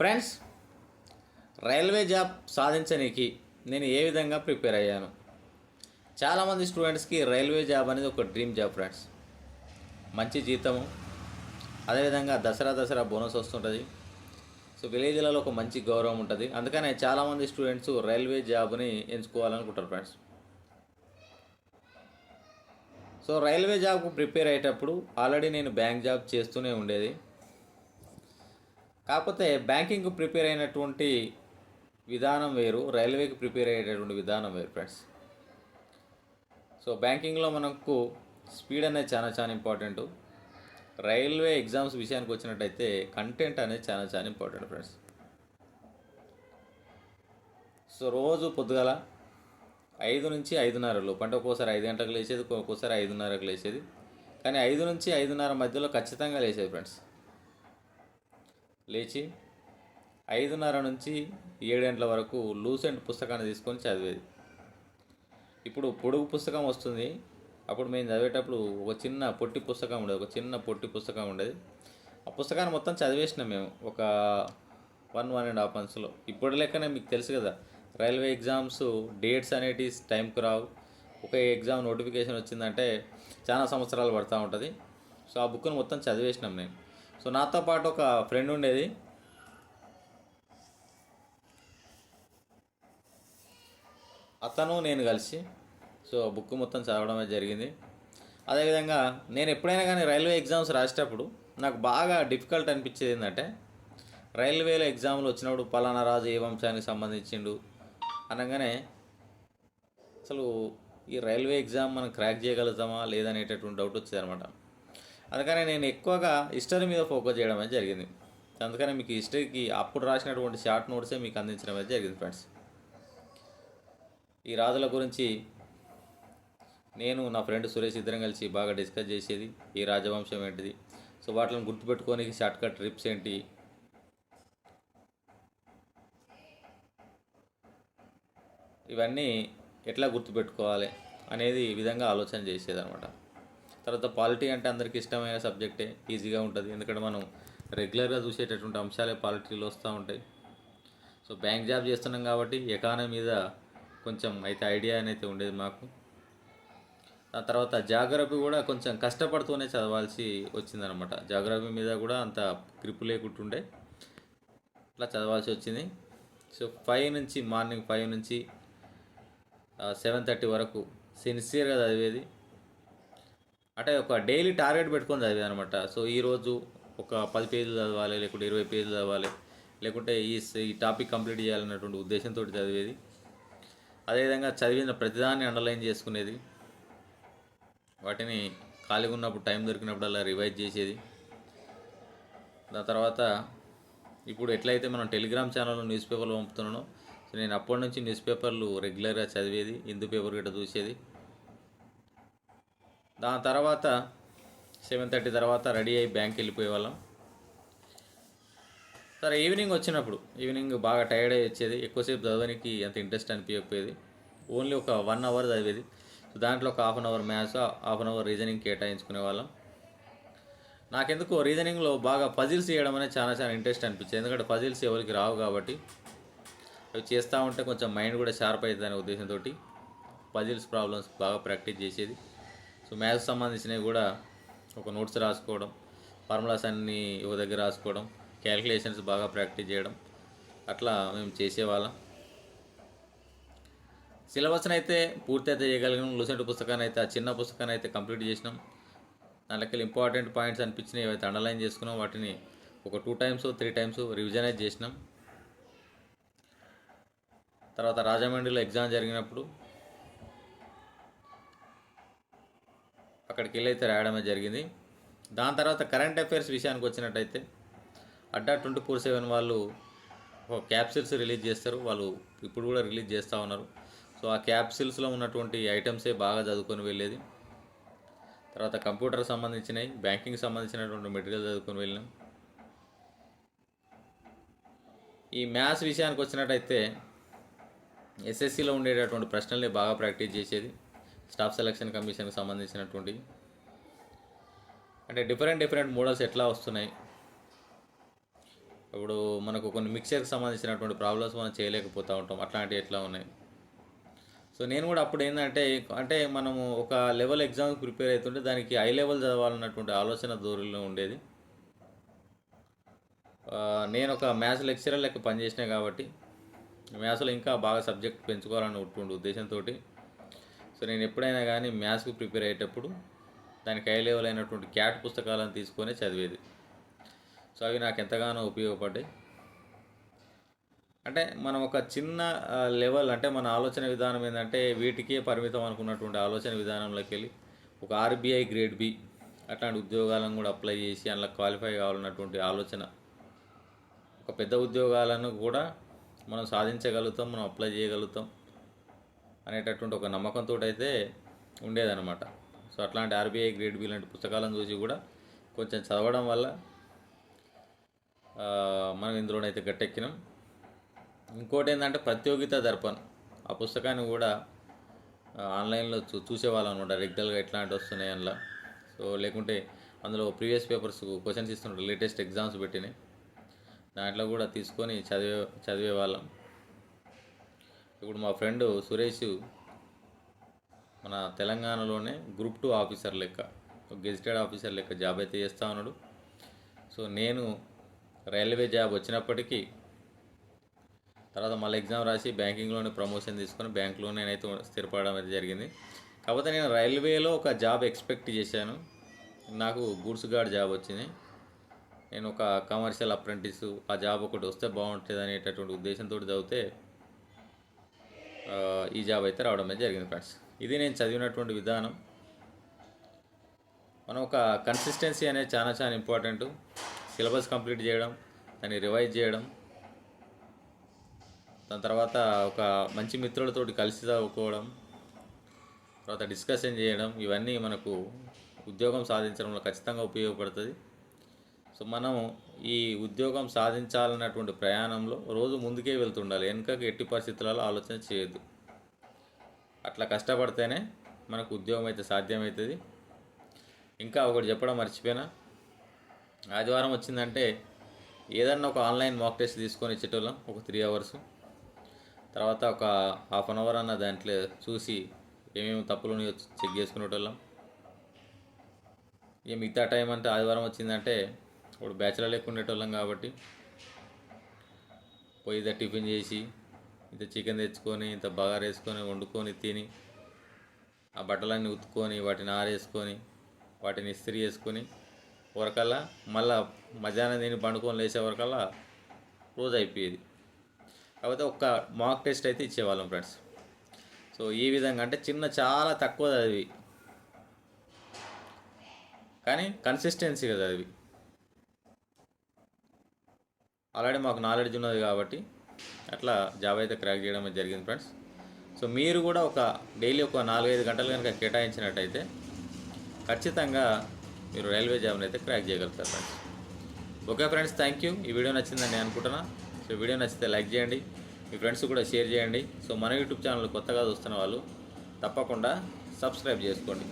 Friends railway job సాధించడానికి నేను ఏ విధంగా ప్రిపేర్ అయ్యాను? చాలామంది స్టూడెంట్స్కి రైల్వే జాబ్ అనేది ఒక డ్రీమ్ జాబ్ ఫ్రెండ్స్ మంచి జీతము అదేవిధంగా దసరా దసరా బోనస్ వస్తుంటుంది. సో విలేజ్లలో ఒక మంచి గౌరవం ఉంటుంది. అందుకనే చాలామంది స్టూడెంట్స్ రైల్వే జాబ్ని ఎంచుకోవాలనుకుంటారు ఫ్రెండ్స్ సో రైల్వే జాబ్కు ప్రిపేర్ అయ్యేటప్పుడు ఆల్రెడీ నేను బ్యాంక్ జాబ్ చేస్తూనే ఉండేది. కాకపోతే బ్యాంకింగ్కు ప్రిపేర్ అయినటువంటి విధానం వేరు రైల్వేకి ప్రిపేర్ అయ్యేటటువంటి విధానం వేరు ఫ్రెండ్స్. సో బ్యాంకింగ్లో మనకు స్పీడ్ అనేది చాలా చాలా ఇంపార్టెంట్. రైల్వే ఎగ్జామ్స్ విషయానికి వచ్చినట్టయితే కంటెంట్ అనేది చాలా చాలా ఇంపార్టెంట్ ఫ్రెండ్స్. సో రోజు పొద్దుగల ఐదు నుంచి ఐదున్నర లోపు అంటే ఒక్కోసారి ఐదు గంటలకు లేచేది ఒక్కోసారి ఐదున్నరకు లేచేది. కానీ ఐదు నుంచి ఐదున్నర మధ్యలో ఖచ్చితంగా లేచేది ఫ్రెండ్స్. లేచి ఐదున్నర నుంచి ఏడు గంటల వరకు లూసెంట్ పుస్తకాన్ని తీసుకొని చదివేది. ఇప్పుడు పొడుగు పుస్తకం వస్తుంది. అప్పుడు మేము చదివేటప్పుడు ఒక చిన్న పొట్టి పుస్తకం ఉండేది. ఒక చిన్న పొట్టి పుస్తకం ఉండేది. ఆ పుస్తకాన్ని మొత్తం చదివేసినాం మేము. ఒక వన్ వన్ అండ్ హాఫ్ మంత్స్లో. ఇప్పుడు లెక్కనే మీకు తెలుసు కదా రైల్వే ఎగ్జామ్స్ డేట్స్ అనేటి టైంకి రావు. ఒక ఎగ్జామ్ నోటిఫికేషన్ వచ్చిందంటే చాలా సంవత్సరాలు పడుతూ ఉంటుంది. సో ఆ బుక్ని మొత్తం చదివేసినాం నేను సో నాతో పాటు ఒక ఫ్రెండ్ ఉండేది. అతను నేను కలిసి. సో బుక్ మొత్తం చదవడమే జరిగింది. అదేవిధంగా నేను ఎప్పుడైనా కానీ రైల్వే ఎగ్జామ్స్ రాసేటప్పుడు నాకు బాగా డిఫికల్ట్ అనిపించేది ఏంటంటే రైల్వేలో ఎగ్జామ్లు వచ్చినప్పుడు పలానా రాజు ఏ వంశానికి సంబంధించిండు అనగానే అసలు ఈ రైల్వే ఎగ్జామ్ మనం క్రాక్ చేయగలుగుతామా లేదనేటటువంటి డౌట్ వచ్చేది అనమాట అందుకని నేను ఎక్కువగా హిస్టరీ మీద ఫోకస్ చేయడం అనేది జరిగింది. అందుకని మీకు హిస్టరీకి అప్పుడు రాసినటువంటి షార్ట్ నోట్సే మీకు అందించడం అనేది జరిగింది ఫ్రెండ్స్. ఈ రాజుల గురించి నేను నా ఫ్రెండ్ సురేష్ ఇద్దరం కలిసి బాగా డిస్కస్ చేసేది. ఈ రాజవంశం ఏంటిది? సో వాటిని గుర్తుపెట్టుకోనికి షార్ట్ కట్ ట్రిప్స్ ఏంటి? ఇవన్నీ ఎట్లా గుర్తుపెట్టుకోవాలి అనేది విధంగా ఆలోచన చేసేది అనమాట తర్వాత పాలిటీ అంటే అందరికీ ఇష్టమైన సబ్జెక్టే ఈజీగా ఉంటుంది. ఎందుకంటే మనం రెగ్యులర్గా చూసేటటువంటి అంశాలే పాలిటీలో వస్తూ ఉంటాయి. సో బ్యాంక్ జాబ్ చేస్తున్నాం కాబట్టి ఎకానమీ మీద కొంచెం అయితే ఐడియా అనేది ఉండేది మాకు. ఆ తర్వాత జాగ్రఫీ కూడా కొంచెం కష్టపడుతూనే చదవాల్సి వచ్చిందనమాట జాగ్రఫీ మీద కూడా అంత గ్రిప్ లేకుంటుండే. అట్లా చదవాల్సి వచ్చింది. సో ఫైవ్ నుంచి మార్నింగ్ ఫైవ్ నుంచి సెవెన్ థర్టీ వరకు సిన్సియర్గా చదివేది. అంటే ఒక డైలీ టార్గెట్ పెట్టుకొని చదివేది అనమాట సో ఈరోజు ఒక పది పేజీలు చదవాలి లేకుంటే ఇరవై పేజీలు చదవాలి లేకుంటే ఈ ఈ టాపిక్ కంప్లీట్ చేయాలన్నటువంటి ఉద్దేశంతో చదివేది. అదేవిధంగా చదివిన ప్రతిదాన్ని అండర్లైన్ చేసుకునేది. వాటిని ఖాళీగా ఉన్నప్పుడు టైం దొరికినప్పుడల్లా రివైజ్ చేసేది. దాని తర్వాత ఇప్పుడు ఎట్లయితే మనం టెలిగ్రామ్ ఛానల్లో న్యూస్ పేపర్లు పంపుతున్నానో సో నేను అప్పటి నుంచి న్యూస్ పేపర్లు రెగ్యులర్గా చదివేది హిందూ పేపర్ గట్రా చూసేది. దాని తర్వాత సెవెన్ థర్టీ తర్వాత రెడీ అయ్యి బ్యాంక్ వెళ్ళిపోయే వాళ్ళం సరే ఈవినింగ్ వచ్చినప్పుడు ఈవినింగ్ బాగా టైర్డ్ అయ్యి వచ్చేది. ఎక్కువసేపు చదవడానికి అంత ఇంట్రెస్ట్ అనిపించకపోయేది ఓన్లీ ఒక వన్ అవర్ చదివేది. సో దాంట్లో ఒక half an hour maths half an hour reasoning కేటాయించుకునే వాళ్ళం. నాకెందుకు రీజనింగ్లో బాగా పజిల్స్ చేయడం అనేది చాలా చాలా ఇంట్రెస్ట్ అనిపించింది. ఎందుకంటే పజిల్స్ ఎవరికి రావు కాబట్టి అవి చేస్తూ ఉంటే కొంచెం మైండ్ కూడా షార్ప్ అవుతుంది అనే ఉద్దేశంతో పజిల్స్ ప్రాబ్లమ్స్ బాగా ప్రాక్టీస్ చేసేది. సో మ్యాథ్స్ సంబంధించినవి కూడా ఒక నోట్స్ రాసుకోవడం ఫార్ములాస్ అన్నీ ఒక దగ్గర రాసుకోవడం క్యాలిక్యులేషన్స్ బాగా ప్రాక్టీస్ చేయడం అట్లా మేము చేసేవాళ్ళం. సిలబస్ని అయితే పూర్తి అయితే చేయగలిగినాం లూసెంట్ పుస్తకాన్ని అయితే ఆ చిన్న పుస్తకాన్ని అయితే కంప్లీట్ చేసినాం. దాంట్లోకి ఇంపార్టెంట్ పాయింట్స్ అనిపించినవి ఏవైతే అండర్లైన్ చేసుకున్నాం వాటిని ఒక two times three times revisionise చేసినాం. తర్వాత రాజమండ్రిలో ఎగ్జామ్ జరిగినప్పుడు అక్కడికి వెళ్ళి అయితే రాయడమే జరిగింది. దాని తర్వాత కరెంట్ అఫైర్స్ విషయానికి వచ్చినట్టయితే అడ్డా ట్వంటీ ఫోర్ సెవెన్ వాళ్ళు ఒక క్యాప్సిల్స్ రిలీజ్ చేస్తారు. వాళ్ళు ఇప్పుడు కూడా రిలీజ్ చేస్తూ ఉన్నారు. సో ఆ క్యాప్సిల్స్లో ఉన్నటువంటి ఐటమ్సే బాగా చదువుకొని వెళ్ళేది. తర్వాత కంప్యూటర్ సంబంధించినవి బ్యాంకింగ్ సంబంధించినటువంటి మెటీరియల్ చదువుకొని వెళ్ళినాం. ఈ మ్యాథ్స్ విషయానికి వచ్చినట్టయితే ఎస్ఎస్సిలో ఉండేటటువంటి ప్రశ్నల్ని బాగా ప్రాక్టీస్ చేసేది. స్టాఫ్ సెలక్షన్ కమిషన్కి సంబంధించినటువంటి అంటే డిఫరెంట్ డిఫరెంట్ మోడల్స్ ఎట్లా వస్తున్నాయి? ఇప్పుడు మనకు కొన్ని మిక్చర్కి సంబంధించినటువంటి ప్రాబ్లమ్స్ మనం చేయలేకపోతూ ఉంటాం. అట్లాంటివి ఎట్లా ఉన్నాయి? సో నేను కూడా అప్పుడు ఏంటంటే అంటే మనము ఒక లెవెల్ ఎగ్జామ్కి ప్రిపేర్ అవుతుంటే దానికి హై లెవెల్ చదవాలన్నటువంటి ఆలోచన దూరంలో ఉండేది. నేను ఒక మ్యాథ్స్ లెక్చరర్ లెక్క పనిచేసినా కాబట్టి మ్యాథ్స్లో ఇంకా బాగా సబ్జెక్ట్ పెంచుకోవాలని ఉంటుండే ఉద్దేశంతో సో నేను ఎప్పుడైనా కానీ మ్యాథ్స్కి ప్రిపేర్ అయ్యేటప్పుడు దానికి హై లెవెల్ అయినటువంటి క్యాట్ పుస్తకాలను తీసుకొని చదివేది. సో అవి నాకు ఎంతగానో ఉపయోగపడ్డాయి. అంటే మనం ఒక చిన్న లెవెల్ అంటే మన ఆలోచన విధానం ఏంటంటే వీటికే పరిమితం అనుకున్నటువంటి ఆలోచన విధానంలోకి వెళ్ళి ఒక ఆర్బీఐ గ్రేడ్ బి అట్లాంటి ఉద్యోగాలను కూడా అప్లై చేసి అందులో క్వాలిఫై కావాలన్నటువంటి ఆలోచన. ఒక పెద్ద ఉద్యోగాలను కూడా మనం సాధించగలుగుతాం మనం అప్లై చేయగలుగుతాం. అనేటటువంటి ఒక నమ్మకంతో అయితే ఉండేదన్నమాట. సో అట్లాంటి ఆర్బీఐ గ్రేడ్ బి లాంటి పుస్తకాలను చూసి కూడా కొంచెం చదవడం వల్ల మనం ఇందులోనైతే గట్టెక్కినాం. ఇంకోటి ఏంటంటే ప్రతియోగిత దర్పణ్ ఆ పుస్తకాన్ని కూడా ఆన్లైన్లో చూ చూసేవాళ్ళం అనమాట. రెగ్యులర్గా ఎట్లాంటి వస్తున్నాయి అందులో సో లేకుంటే అందులో ప్రీవియస్ పేపర్స్ క్వశ్చన్స్ ఇస్తుంటారు లేటెస్ట్ ఎగ్జామ్స్ పెట్టినాయి. దాంట్లో కూడా తీసుకొని చదివే చదివే వాళ్ళం. ఇప్పుడు మా ఫ్రెండ్ సురేష్ మన తెలంగాణలోనే గ్రూప్ టూ ఆఫీసర్ లెక్క గెజిటెడ్ ఆఫీసర్ లెక్క జాబ్ అయితే చేస్తూ ఉన్నాడు. సో నేను రైల్వే జాబ్ వచ్చినప్పటికీ తర్వాత మళ్ళీ ఎగ్జామ్ రాసి బ్యాంకింగ్లోనే ప్రమోషన్ తీసుకొని బ్యాంక్లో నేనైతే స్థిరపడడం అయితే జరిగింది. కాకపోతే నేను రైల్వేలో ఒక జాబ్ ఎక్స్పెక్ట్ చేశాను. నాకు గూడ్స్ గార్డ్ జాబ్ వచ్చింది. నేను ఒక కమర్షియల్ అప్రెంటిస్ ఆ జాబ్ ఒకటి వస్తే బాగుంటుంది అనేటటువంటి ఉద్దేశంతో చదివితే ఈ జాబ్ అయితే రావడం అనేది జరిగింది ఫ్రెండ్స్. ఇది నేను చదివినటువంటి విధానం. మనం ఒక కన్సిస్టెన్సీ అనేది చాలా చాలా ఇంపార్టెంట్ సిలబస్ కంప్లీట్ చేయడం దాన్ని రివైజ్ చేయడం దాని తర్వాత ఒక మంచి మిత్రులతోటి కలిసి చదువుకోవడం తర్వాత డిస్కషన్ చేయడం ఇవన్నీ మనకు ఉద్యోగం సాధించడంలో ఖచ్చితంగా ఉపయోగపడుతుంది. సో మనం ఈ ఉద్యోగం సాధించాలన్నటువంటి ప్రయాణంలో రోజు ముందుకే వెళ్తుండాలి. వెనుకకి ఎట్టి పరిస్థితులలో ఆలోచన చేయొద్దు. అట్లా కష్టపడితేనే మనకు ఉద్యోగం అయితే సాధ్యమవుతుంది. ఇంకా ఒకటి చెప్పడం మర్చిపోయినా. ఆదివారం వచ్చిందంటే ఏదన్నా ఒక ఆన్లైన్ మాక్ టెస్ట్ తీసుకొని ఇచ్చేటోళ్ళం ఒక త్రీ అవర్స్ తర్వాత ఒక హాఫ్ అన్ అవర్ అన్న దాంట్లో చూసి ఏమేమి తప్పులు ఉన్నాయో చెక్ చేసుకునేటోళ్ళం. ఇక మిగతా టైం అంటే ఆదివారం వచ్చిందంటే ఇప్పుడు బ్యాచిలర్ లెక్క ఉండేటోళ్ళం కాబట్టి పోయి ఇదే టిఫిన్ చేసి ఇంత చికెన్ తెచ్చుకొని ఇంత బగారు వేసుకొని వండుకొని తిని ఆ బట్టలన్నీ ఉతుక్కొని వాటిని ఆరేసుకొని వాటిని ఇస్త్రీ చేసుకొని వరకల్లా మళ్ళా మధ్యాహ్నం తిని పండుకొని లేచే వరకల్లా రోజు అయిపోయేది. కాకపోతే ఒక్క మాక్ టెస్ట్ అయితే ఇచ్చేవాళ్ళం ఫ్రెండ్స్. సో ఈ విధంగా అంటే చిన్న చాలా తక్కువ చదివి. కానీ కన్సిస్టెన్సీ కదా ఆల్రెడీ మాకు నాలెడ్జ్ ఉన్నది కాబట్టి అట్లా జాబ్ అయితే క్రాక్ చేయడం జరిగింది ఫ్రెండ్స్ సో మీరు కూడా ఒక డైలీ ఒక నాలుగైదు గంటలు కనుక కేటాయించినట్టయితే ఖచ్చితంగా మీరు రైల్వే జాబ్ని అయితే క్రాక్ చేయగలుగుతారు friends okay friends thank you ఈ వీడియో నచ్చిందని నేను అనుకుంటున్నా. సో వీడియో నచ్చితే లైక్ చేయండి. మీ ఫ్రెండ్స్ కూడా షేర్ చేయండి. సో మన యూట్యూబ్ ఛానల్ కొత్తగా చూస్తున్న వాళ్ళు తప్పకుండా సబ్స్క్రైబ్ చేసుకోండి.